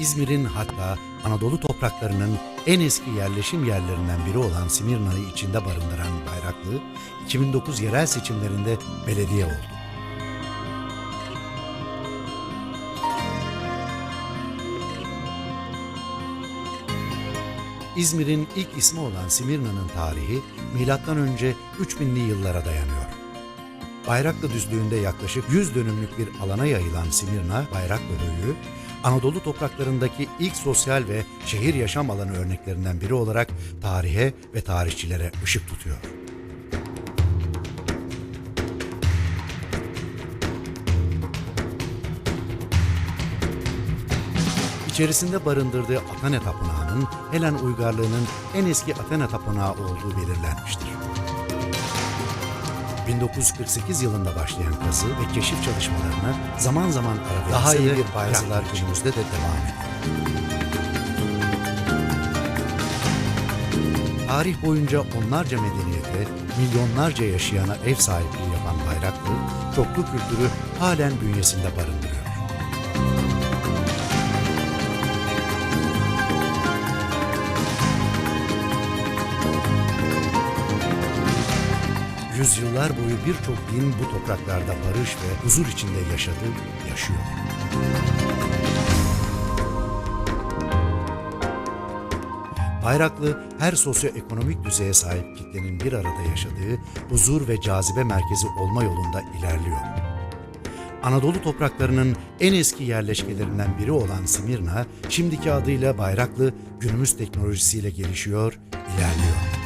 İzmir'in hatta Anadolu topraklarının en eski yerleşim yerlerinden biri olan Simirna'yı içinde barındıran Bayraklı, 2009 yerel seçimlerinde belediye oldu. İzmir'in ilk ismi olan Simirna'nın tarihi M.Ö. 3000'li yıllara dayanıyor. Bayraklı düzlüğünde yaklaşık 100 dönümlük bir alana yayılan Simirna, Bayraklı Höyü, Anadolu topraklarındaki ilk sosyal ve şehir yaşam alanı örneklerinden biri olarak tarihe ve tarihçilere ışık tutuyor. İçerisinde barındırdığı Athena Tapınağı'nın Helen uygarlığının en eski Athena Tapınağı olduğu belirlenmiştir. 1948 yılında başlayan kazı ve keşif çalışmalarına zaman zaman ara Daha iyi bir bayrak kazılar günümüzde de devam ediyor. Tarih boyunca onlarca medeniyete, milyonlarca yaşayana ev sahipliği yapan Bayraklı, çoklu kültürü halen bünyesinde barındırıyor. Yüzyıllar boyu birçok din bu topraklarda barış ve huzur içinde yaşadı, yaşıyor. Bayraklı her sosyoekonomik düzeye sahip kitlenin bir arada yaşadığı huzur ve cazibe merkezi olma yolunda ilerliyor. Anadolu topraklarının en eski yerleşkelerinden biri olan Simirna, şimdiki adıyla Bayraklı günümüz teknolojisiyle gelişiyor, ilerliyor.